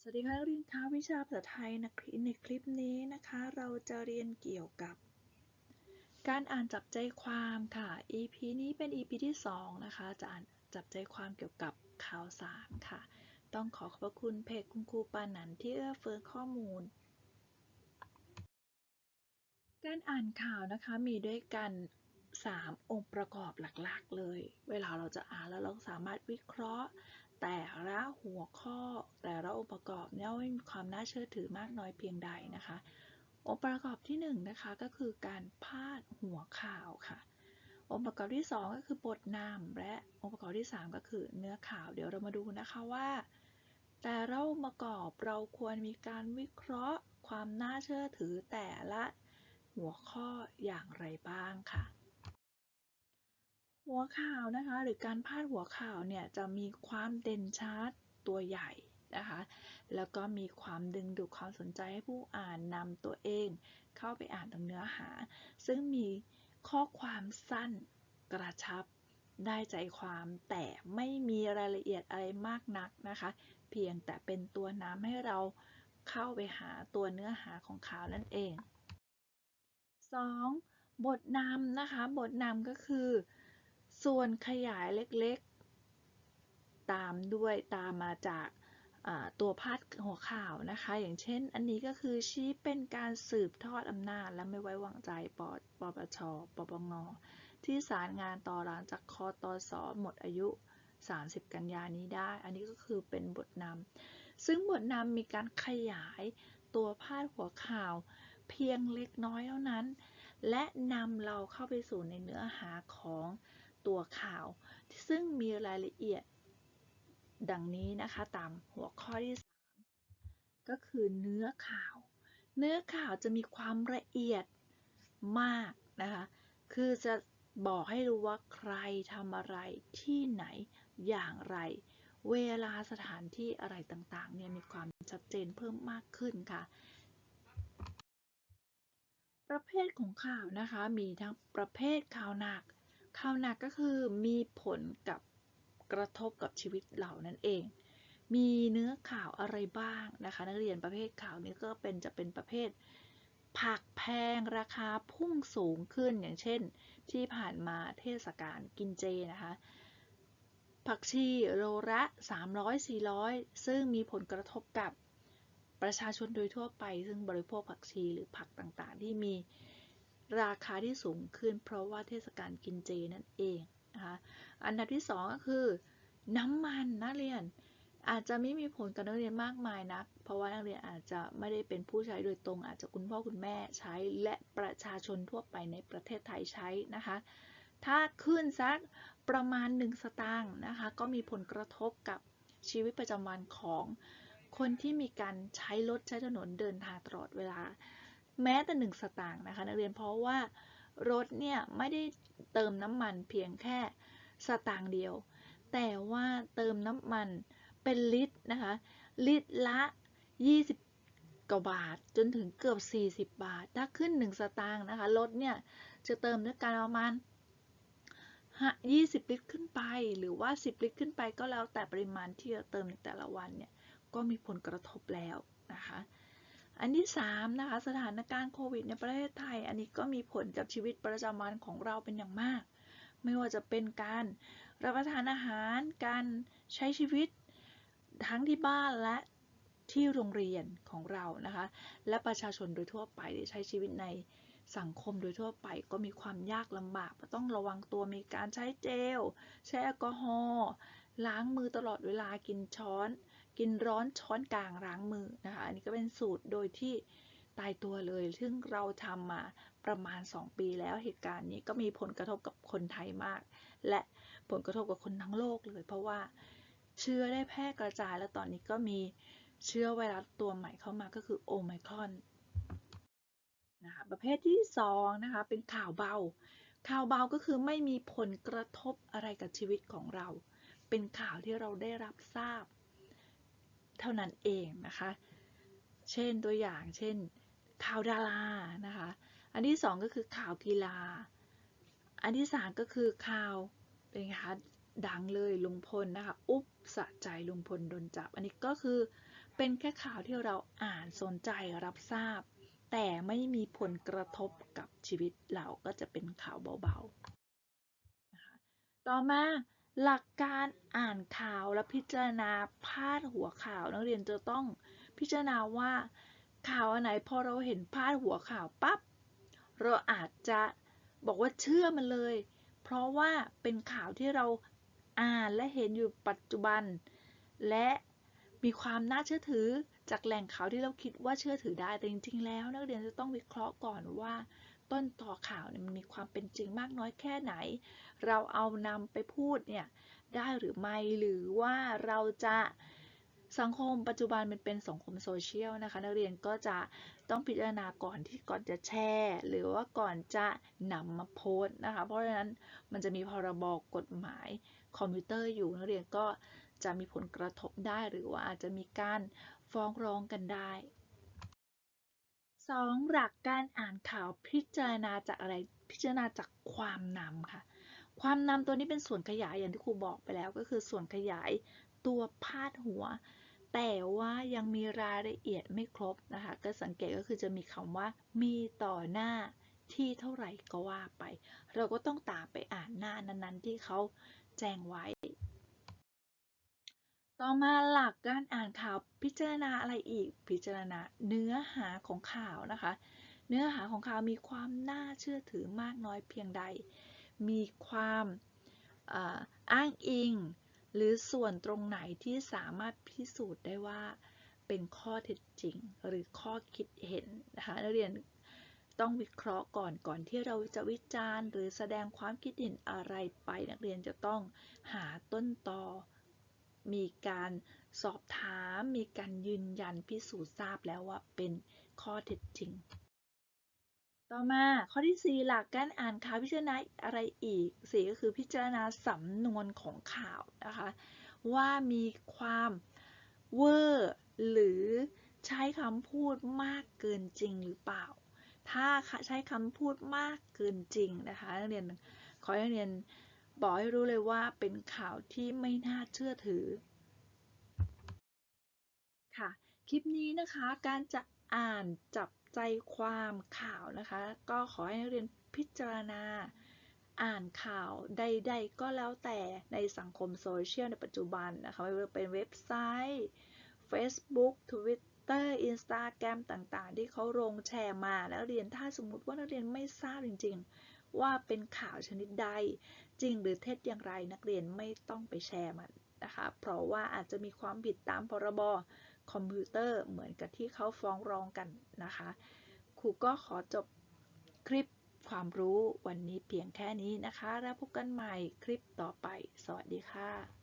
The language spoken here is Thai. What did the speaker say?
สวัสดีค่ะนักเรียนคะวิชาภาษาไทยนะในคลิปนี้นะคะ เราจะเรียนเกี่ยวกับ การอ่านจับใจความค่ะ EP นี้เป็น EP ที่ 2 นะคะ จะอ่านจับใจความเกี่ยวกับข่าวสารค่ะ ต้องขอขอบพระคุณเพจคุณครูปานันที่เอื้อเฟื้อข้อมูล การอ่านข่าวนะคะมีด้วยกัน 3 องค์ประกอบหลักๆ เลย เวลาเราจะอ่านแล้วเราสามารถวิเคราะห์ แต่ละหัวข้อแต่ละองค์ประกอบเนี่ยว่มีความน่าเชื่อถือมากน้อยเพียงใดนะคะ องค์ประกอบที่1นงนะคะก็คือการพาดหัวข่าวค่ะ องค์ประกอบที่ 2 ก็คือบทนำและองค์ประกอบที่ 3 ก็คือเนื้อข่าว เดี๋ยวเรามาดูนะคะว่า แต่ละองค์ประกอบเราควรมีการวิเคราะห์ ความน่าเชื่อถือแต่ละหัวข้ออย่างไรบ้างค่ะ หัวข่าวนะคะ หรือการพาดหัวข่าวเนี่ยจะมีความเด่นชัดตัวใหญ่นะคะ แล้วก็มีความดึงดูดความสนใจให้ผู้อ่านนำตัวเอง เข้าไปอ่านตรงเนื้อหา ซึ่งมีข้อความสั้นกระชับได้ใจความแต่ไม่มีรายละเอียดอะไรมากนักนะคะ เพียงแต่เป็นตัวน้ำให้เราเข้าไปหาตัวเนื้อหาของข่าวนั่นเอง 2. บทนำนะคะ บทนำก็คือ ส่วนขยายเล็กๆ ตามด้วยตามมาจากตัวพาดหัวข่าวนะคะ อย่างเช่น อันนี้ก็คือชี้เป็นการสืบทอดอำนาจและไม่ไว้วางใจปปปชปปง ที่สารงานต่อหลังจากคอตอสอหมดอายุ 30 กันยานี้ได้ อันนี้ก็คือเป็นบทนำ ซึ่งบทนำมีการขยายตัวพาดหัวข่าวเพียงเล็กน้อยเท่านั้น และนำเราเข้าไปสู่ในเนื้อหาของ ตัวข่าว ซึ่งมีรายละเอียด ดังนี้นะคะตามหัวข้อที่ 3 ก็คือเนื้อข่าว เนื้อข่าวจะมีความละเอียดมากนะคะ คือจะบอกให้รู้ว่าใครทำอะไรที่ไหนอย่างไร เวลาสถานที่อะไรต่างๆเนี่ยมีความชัดเจนเพิ่มมากขึ้นค่ะ ประเภทของข่าวนะคะมีทั้งประเภทข่าวหนัก ข่าวหนักก็คือมีผลกับกระทบกับชีวิตเรานั่นเอง มีเนื้อข่าวอะไรบ้างนะคะ นักเรียนประเภทข่าวนี้ก็เป็นจะเป็นประเภท ผักแพงราคาพุ่งสูงขึ้นอย่างเช่น ที่ผ่านมาเทศกาลกินเจนะคะ ผักชีโลละ 300-400 ซึ่งมีผลกระทบกับประชาชนโดยทั่วไป ซึ่งบริโภคผักชีหรือผักต่างๆ ที่มี ราคาที่สูงขึ้น เพราะว่าเทศกาลกินเจนั่นเองนะคะอันดับที่ 2 ก็คือ น้ำมันนักเรียน อาจจะไม่มีผลกับนักเรียนมากมายนัก เพราะว่านักเรียนอาจจะไม่ได้เป็นผู้ใช้โดยตรง อาจจะคุณพ่อคุณแม่ใช้และประชาชนทั่วไปในประเทศไทยใช้นะคะ ถ้าขึ้นสักประมาณ 1 สตางค์นะคะ ก็มีผลกระทบกับชีวิตประจำวันของคนที่มีการใช้รถใช้ถนนเดินทางตลอดเวลา แม้แต่หนึ่งสตางค์นะคะนักเรียนเพราะว่ารถเนี่ยไม่ได้เติมน้ำมันเพียงแค่สตางค์เดียว แต่ว่าเติมน้ำมันเป็นลิตรนะคะลิตรละ 20กว่าบาทจนถึงเกือบ 40 บาท ถ้าขึ้น 1 สตางค์นะคะรถเนี่ยจะเติมด้วยการประมาณ20 ลิตรขึ้นไปหรือว่า 10 ลิตรขึ้นไปก็แล้วแต่ปริมาณที่เราเติมในแต่ละวันเนี่ยก็มีผลกระทบแล้วนะคะ อันที่3นะคะสถานการณ์โควิดในประเทศไทย อันนี้ก็มีผลกับชีวิตประจำวันของเราเป็นอย่างมาก ไม่ว่าจะเป็นการรับประทานอาหาร การใช้ชีวิตทั้งที่บ้านและที่โรงเรียนของเรานะคะ และประชาชนโดยทั่วไปใช้ชีวิตในสังคมโดยทั่วไปก็มีความยากลำบากต้องระวังตัวมีการใช้เจลใช้แอลกอฮอล์ล้างมือตลอดเวลากินช้อน กินร้อนช้อนกลางล้างมือนะคะอันนี้ก็เป็นสูตรโดยที่ตายตัวเลย ซึ่งเราทำมาประมาณ 2 ปีแล้วเหตุการณ์นี้ก็มีผลกระทบกับคนไทยมาก และผลกระทบกับคนทั้งโลกเลย เพราะว่าเชื้อได้แพร่กระจายแล้วตอนนี้ก็มีเชื้อไวรัสตัวใหม่เข้ามาก็คือโอไมครอนนะคะประเภทที่2นะคะเป็นข่าวเบา ข่าวเบาก็คือไม่มีผลกระทบอะไรกับชีวิตของเรา เป็นข่าวที่เราได้รับทราบ เท่านั้นเองนะคะ เช่นตัวอย่างเช่น ข่าวดารานะคะ อันที่2ก็คือข่าวกีฬา อันที่3ก็คือข่าวเป็นคะดังเลยลุงพลนะคะ อุ๊บสะใจลุงพลโดนจับ อันนี้ก็คือเป็นแค่ข่าวที่เราอ่านสนใจรับทราบ แต่ไม่มีผลกระทบกับชีวิตเราก็จะเป็นข่าวเบาๆนะคะต่อมา หลักการอ่านข่าวและพิจารณาพาดหัวข่าว นักเรียนจะต้องพิจารณาว่าข่าวอันไหนพอเราเห็นพาดหัวข่าวปั๊บเราอาจจะบอกว่าเชื่อมันเลย เพราะว่าเป็นข่าวที่เราอ่านและเห็นอยู่ปัจจุบัน และมีความน่าเชื่อถือจากแหล่งข่าวที่เราคิดว่าเชื่อถือได้แต่จริงๆแล้ว นักเรียนจะต้องวิเคราะห์ก่อนว่า ต้นต่อข่าวมันมีความเป็นจริงมากน้อยแค่ไหน เราเอานำไปพูดเนี่ยได้หรือไม่หรือว่าเราจะสังคมปัจจุบันมันเป็นสังคมโซเชียลนะคะ นักเรียนก็จะต้องพิจารณาก่อนที่ก่อนจะแชร์หรือว่าก่อนจะนำมาโพสต์นะคะ เพราะฉะนั้นมันจะมีพรบกฎหมายคอมพิวเตอร์อยู่นักเรียนก็จะมีผลกระทบได้หรือว่าอาจจะมีการฟ้องร้องกันได้ 2. หลักการอ่านข่าวพิจารณาจากอะไรพิจารณาจากความนำค่ะ ความนำตัวนี้เป็นส่วนขยายอย่างที่ครูบอกไปแล้วก็คือส่วนขยายตัวพาดหัว แต่ว่ายังมีรายละเอียดไม่ครบนะคะ ก็สังเกตก็คือจะมีคำว่ามีต่อหน้าที่เท่าไหร่ก็ว่าไป เราก็ต้องตามไปอ่านหน้านั้นๆ ที่เขาแจ้งไว้ ต่อมาหลักการอ่านข่าวพิจารณาอะไรอีกพิจารณาเนื้อหาของข่าวนะคะ เนื้อหาของข่าวมีความน่าเชื่อถือมากน้อยเพียงใด มีความอ้างอิง หรือส่วนตรงไหนที่สามารถพิสูจน์ได้ว่าเป็นข้อเท็จจริงหรือข้อคิดเห็นนะคะนักเรียนต้องวิเคราะห์ก่อนก่อนที่เราจะวิจารณ์ หรือแสดงความคิดเห็นอะไรไป นักเรียนจะต้องหาต้นตอ มีการสอบถาม มีการยืนยันพิสูจน์ทราบแล้วว่าเป็นข้อเท็จจริง ต่อมาข้อที่ 4 หลักการอ่านข่าวพิจารณาอะไรอีกสี่ก็คือพิจารณาสำนวนของข่าวนะคะว่ามีความเวอร์หรือใช้คำพูดมากเกินจริงหรือเปล่า ถ้าใช้คำพูดมากเกินจริงนะคะนักเรียนขอให้นักเรียน บอกให้รู้เลยว่าเป็นข่าวที่ไม่น่าเชื่อถือ ค่ะ คลิปนี้นะคะการจะอ่านจับใจความข่าวนะคะ ก็ขอให้นักเรียนพิจารณา อ่านข่าวใด ๆ ก็แล้วแต่ในสังคมโซเชียลในปัจจุบันนะคะไม่ว่าเป็นเว็บไซต์ Facebook Twitter Instagram ต่างๆ ที่เขาลงแชร์มานักเรียนถ้าสมมุติว่านักเรียนไม่ทราบจริง ๆ ว่าเป็นข่าวชนิดใด จริงหรือเท็จอย่างไรนักเรียนไม่ต้องไปแชร์มันนะคะเพราะว่าอาจจะมีความผิดตามพรบคอมพิวเตอร์เหมือนกับที่เขาฟ้องร้องกันนะคะครูก็ขอจบคลิปความรู้วันนี้เพียงแค่นี้นะคะ แล้วพบกันใหม่คลิปต่อไป สวัสดีค่ะ